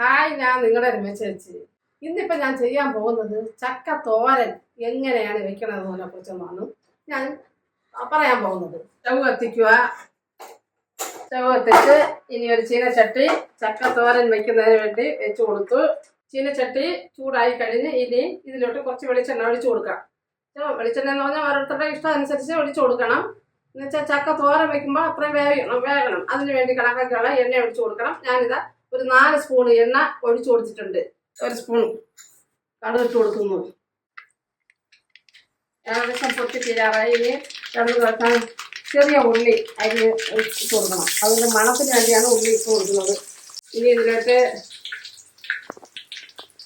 Hi ഞാൻ നിങ്ങളുടെ രമേശ ചേച്ചി. ഇന്നിപ്പോൾ ഞാൻ ചെയ്യാൻ പോകുന്നത് ചക്ക തോരൻ എങ്ങനെയാണ് വെക്കണതെന്നതിനെ കുറിച്ചൊന്നാണ് ഞാൻ പറയാൻ പോകുന്നത്. സ്റ്റവ് കത്തിക്കുക. സ്റ്റവ് കത്തിച്ച് ഇനി ഒരു ചീനച്ചട്ടി ചക്ക തോരൻ വെക്കുന്നതിന് വേണ്ടി വെച്ച് കൊടുത്തു. ചീനച്ചട്ടി ചൂടായി കഴിഞ്ഞ് ഇനി ഇതിലോട്ട് കുറച്ച് വെളിച്ചെണ്ണ ഒഴിച്ചു കൊടുക്കാം. വെളിച്ചെണ്ണ എന്ന് പറഞ്ഞാൽ ഓരോരുത്തരുടെ ഇഷ്ടം അനുസരിച്ച് ഒഴിച്ചു കൊടുക്കണം. എന്നുവെച്ചാൽ ചക്ക തോരൻ വെക്കുമ്പോൾ അത്രയും വേവിക്കണം വേകണം അതിന് വേണ്ടി കണക്കാക്കിയുള്ള എണ്ണ ഒഴിച്ചു കൊടുക്കണം. ഞാനിതാ ഒരു നാല് സ്പൂൺ എണ്ണ ഒഴിച്ചു കൊടുത്തിട്ടുണ്ട്. ഒരു സ്പൂൺ കടുകിട്ട് കൊടുക്കുന്നു. ഏകദേശം പൊട്ടി തീരാറായി. ഇനി കടുക് വെക്കാൻ ചെറിയ ഉള്ളി അതിന് ഇട്ട് കൊടുക്കണം. അതിന്റെ മണത്തിന് വേണ്ടിയാണ് ഉള്ളി ഇട്ട് കൊടുക്കുന്നത്. ഇനി ഇതിലേക്ക്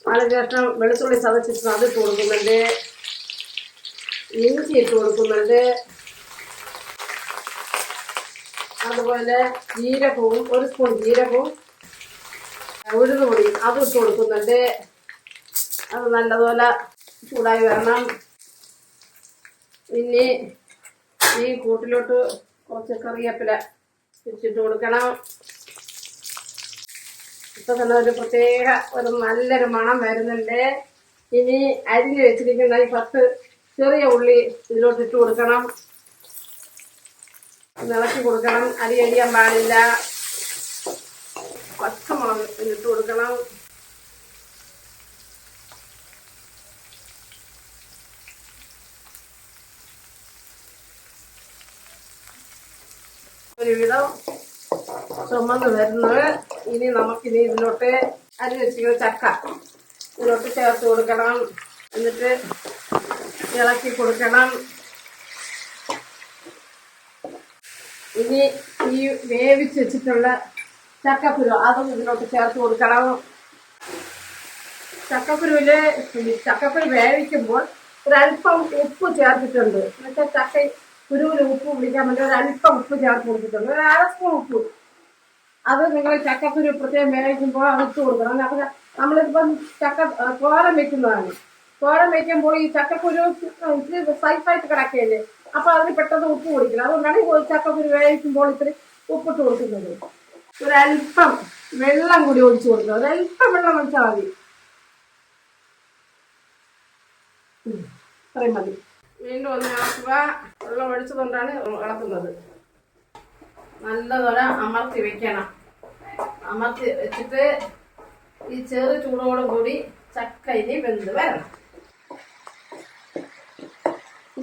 നാല് ശേഷം വെളുത്തുള്ളി ചതച്ചിട്ട് അത് ഇട്ട് കൊടുക്കുന്നുണ്ട്. ഇഞ്ചി ഇട്ട് കൊടുക്കുന്നുണ്ട്. അതുപോലെ ജീരകവും ഒരു സ്പൂൺ ജീരകവും ഉഴുന്ന് പൊടി അത് ഇട്ട് കൊടുക്കുന്നുണ്ട്. അത് നല്ലതുപോലെ ചൂടായി വരണം. ഇനി ഈ കൂട്ടിലോട്ട് കുറച്ച് കറിയപ്പില തിരിച്ചിട്ട് കൊടുക്കണം. ഇപ്പൊ തന്നെ ഒരു പ്രത്യേക ഒരു നല്ലൊരു മണം വരുന്നുണ്ട്. ഇനി അരിഞ്ഞ് വെച്ചിരിക്കുന്ന ഈ പത്ത് ചെറിയ ഉള്ളി ഇതിലോട്ട് ഇട്ട് കൊടുക്കണം. നിളക്കി കൊടുക്കണം. അരി അരിയാൻ പാടില്ല. പച്ചമുളക് ഇട്ട് കൊടുക്കണം. ഒരുവിധം ചുമന്ന് വരുന്നത് ഇനി നമുക്കിനി ഇതിലോട്ട് അരി വെച്ചിരിക്കുന്ന ചക്ക ഇതിലോട്ട് ചേർത്ത് കൊടുക്കണം. എന്നിട്ട് ഇളക്കി കൊടുക്കണം. ഇനി ഈ വേവിച്ച് വെച്ചിട്ടുള്ള ചക്കക്കുരു. അതും ഇതിലോട്ട് ചേർത്ത് കൊടുക്കണം. ചക്കക്കുരുവിൽ ചക്കക്കുരു വേവിക്കുമ്പോൾ ഒരല്പം ഉപ്പ് ചേർത്തിട്ടുണ്ട്. എന്നുവെച്ചാൽ ചക്ക കുരുവിൽ ഉപ്പ് പിടിക്കാൻ വേണ്ടി ഒരല്പം ഉപ്പ് ചേർത്ത് കൊടുത്തിട്ടുണ്ട്. ഒരു അര ഉപ്പ്. അത് നിങ്ങൾ ചക്കക്കുരു പ്രത്യേകം വേവിക്കുമ്പോൾ അത് ഇട്ട് കൊടുക്കണം. അപ്പം നമ്മളിപ്പം ചക്ക കോരം വെക്കുന്നതാണ്. കോരം വെക്കുമ്പോൾ ഈ ചക്കക്കുരു ഇത്തിരി സൈഫായിട്ട് കിടക്കുകയല്ലേ? അപ്പോൾ അതിന് പെട്ടെന്ന് ഉപ്പ് കൊടുക്കില്ല അതുകൊണ്ടാണ് ചക്കക്കുരു വേവിക്കുമ്പോൾ ഇത്തിരി ഉപ്പിട്ട് കൊടുക്കുന്നത്. ഒരല്പം വെള്ളം കൂടി ഒഴിച്ചു കൊടുക്കുക ഒരല്പം വെള്ളം ഒഴിച്ചാൽ മതി. അത്രയും മതി. വീണ്ടും ഒന്ന് ഇളക്കുക. വെള്ളം ഒഴിച്ചതുകൊണ്ടാണ് ഇളക്കുന്നത്. നല്ലതൊരു അമർത്തി വെക്കണം. അമർത്തി വെച്ചിട്ട് ഈ ചെറു ചൂടോടും കൂടി ചക്ക ഇനി വെന്ത് വരണം.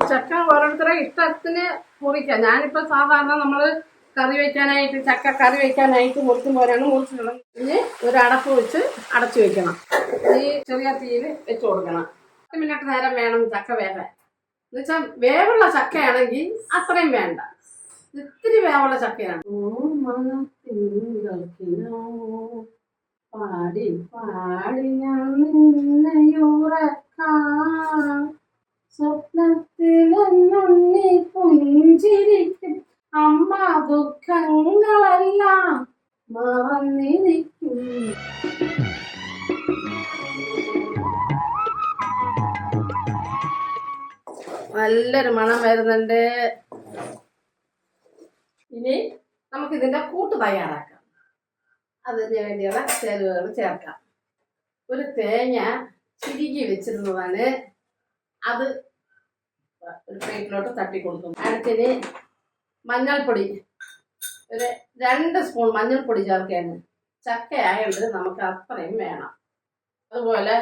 ചക്ക ഓരോരുത്തരുടെ ഇഷ്ടത്തിന് മുറിക്കാം. ഞാനിപ്പോൾ സാധാരണ നമ്മൾ കറി വയ്ക്കാനായിട്ട് ചക്ക കറി വയ്ക്കാനായിട്ട് മുറിച്ചും പോരാണ് മുറിച്ചിടണം. ഇനി ഒരു അടപ്പ് വെച്ച് അടച്ചു വെക്കണം. ഈ ചെറിയ തീയിൽ വെച്ച് കൊടുക്കണം. പത്ത് മിനിറ്റ് നേരം വേണം ചക്ക വേകാൻ. എന്നുവെച്ചാൽ വേവുള്ള ചക്കയാണെങ്കിൽ അത്രയും വേണ്ട. ഇത്തിരി വേവുള്ള ചക്കയാണ്. പാടി പാടി ഞാൻ നിന്നെയുറക്കാം സ്വപ്നത്തിലെന്നുണ്ണി പുഞ്ചിരിക്കും അമ്മ ദുഃഖങ്ങളെല്ലാം മറന്നിരിക്കും നല്ലൊരു മണം വരുന്നുണ്ട്. ഇനി നമുക്ക് ഇതിന്റെ കൂട്ട് തയ്യാറാക്കാം. അതിന് വേണ്ടിയുള്ള ചേരുവകൾ ചേർക്കാം. ഒരു തേങ്ങ ചിരുകി വെച്ചിരുന്നതാണ്. അത് ഒരു പ്ലേറ്റിലോട്ട് തട്ടി കൊടുക്കും അടുത്തിന് മഞ്ഞൾപ്പൊടി. ഒരു രണ്ട് സ്പൂൺ മഞ്ഞൾപ്പൊടി ചേർക്കാൻ ചക്കയായത് നമുക്ക് അത്രയും വേണം. അതുപോലെ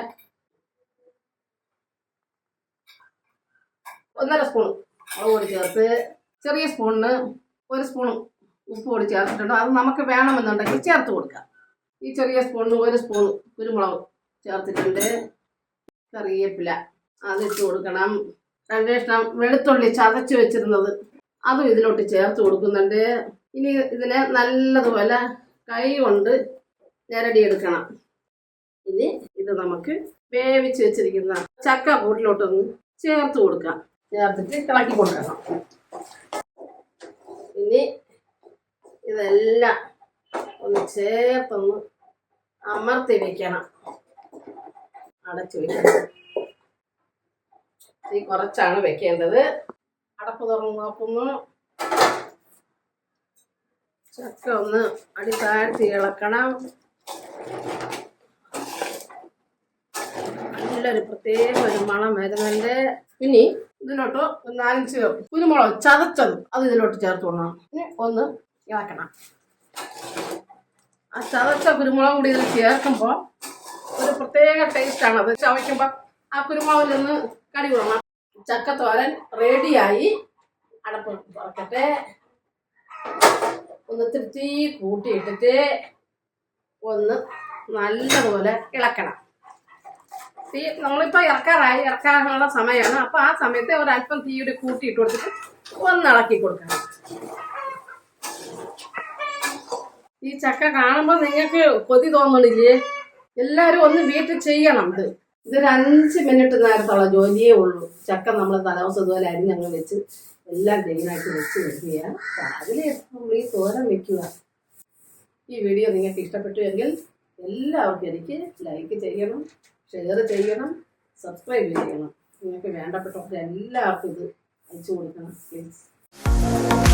ഒന്നര സ്പൂൺ മുളക് പൊടി ചേർത്ത് ചെറിയ സ്പൂണിന് ഒരു സ്പൂൺ ഉപ്പ് പൊടി ചേർത്തിട്ടുണ്ട്. അത് നമുക്ക് വേണമെന്നുണ്ടെങ്കിൽ ചേർത്ത് കൊടുക്കാം. ഈ ചെറിയ സ്പൂണിന് ഒരു സ്പൂൺ കുരുമുളക് ചേർത്തിട്ടുണ്ട്. കറിവേപ്പില അതിട്ട് കൊടുക്കണം. രണ്ട് കഷ്ണം വെളുത്തുള്ളി ചതച്ച് വെച്ചിരുന്നത് അതും ഇതിലോട്ട് ചേർത്ത് കൊടുക്കുന്നുണ്ട്. ഇനി ഇതിനെ നല്ലതുപോലെ കൈ കൊണ്ട് ഞരടിയെടുക്കണം. ഇനി ഇത് നമുക്ക് വേവിച്ച് വെച്ചിരിക്കുന്ന ചക്ക കൂട്ടിലോട്ടൊന്ന് ചേർത്ത് കൊടുക്കാം. ചേർത്തിട്ട് ഇളക്കി കൊടുക്കണം ഇനി ഇതെല്ലാം ഒന്ന് ചേർത്തൊന്ന് അമർത്തി വെക്കണം. അടച്ചു വെക്കണം. ഈ കുറച്ചാണ് വെക്കേണ്ടത്. അടപ്പ് തുറന്ന് നോക്കുന്നു. ചക്ക ഒന്ന് അടി താഴ്ത്തി ഇളക്കണം. നല്ലൊരു പ്രത്യേക ഒരു മണം വരുന്നുണ്ട്. ഇനി ഇതിലോട്ട് നാലഞ്ച് കുരുമുളക് ചതച്ചത് അത് ഇതിലോട്ട് ചേർത്ത് കൊണ്ടാണ് ഇനി ഒന്ന് ഇളക്കണം. ആ ചതച്ച കുരുമുളക് കൂടി ഇതിൽ ചേർക്കുമ്പോൾ ഒരു പ്രത്യേക ടേസ്റ്റാണ് അത് ചവയ്ക്കുമ്പോൾ ആ കുരുമുളകിൽ നിന്ന് കടി വിടണം ചക്കത്തോരൻ റെഡിയായി. അടപ്പ് തുറക്കട്ടെ. ഒന്ന് തിരുത്തി കൂട്ടിയിട്ടിട്ട് ഒന്ന് നല്ലതുപോലെ ഇളക്കണം. തീ നമ്മളിപ്പോൾ ഇറക്കാറായി. ഇറക്കാനുള്ള സമയമാണ് അപ്പോൾ ആ സമയത്ത് ഒരല്പം തീയുടെ കൂട്ടിയിട്ട് കൊടുത്തിട്ട് ഒന്ന് ഇളക്കി കൊടുക്കണം. ഈ ചക്ക കാണുമ്പോൾ നിങ്ങൾക്ക് കൊതി തോന്നണില്ലേ? എല്ലാവരും ഒന്ന് വീട്ടിൽ ചെയ്യണം ഇത്. ഇതൊരു അഞ്ച് മിനിറ്റ് നേരത്തുള്ള ജോലിയേ ഉള്ളൂ. ചക്ക നമ്മൾ തലവസം ഇതുപോലെ അരിഞ്ഞങ്ങ് വെച്ച് എല്ലാം ക്ലീനായിട്ട് വെച്ച് വെക്കുക രാവിലെ നമ്മൾ ഈ തോരൻ വെക്കുക. ഈ വീഡിയോ നിങ്ങൾക്ക് ഇഷ്ടപ്പെട്ടു എങ്കിൽ എല്ലാവർക്കും എനിക്ക് ലൈക്ക് ചെയ്യണം ഷെയർ ചെയ്യണം സബ്സ്ക്രൈബ് ചെയ്യണം. നിങ്ങൾക്ക് വേണ്ടപ്പെട്ടവർക്ക് എല്ലാവർക്കും ഇത് അയച്ചു കൊടുക്കണം പ്ലീസ്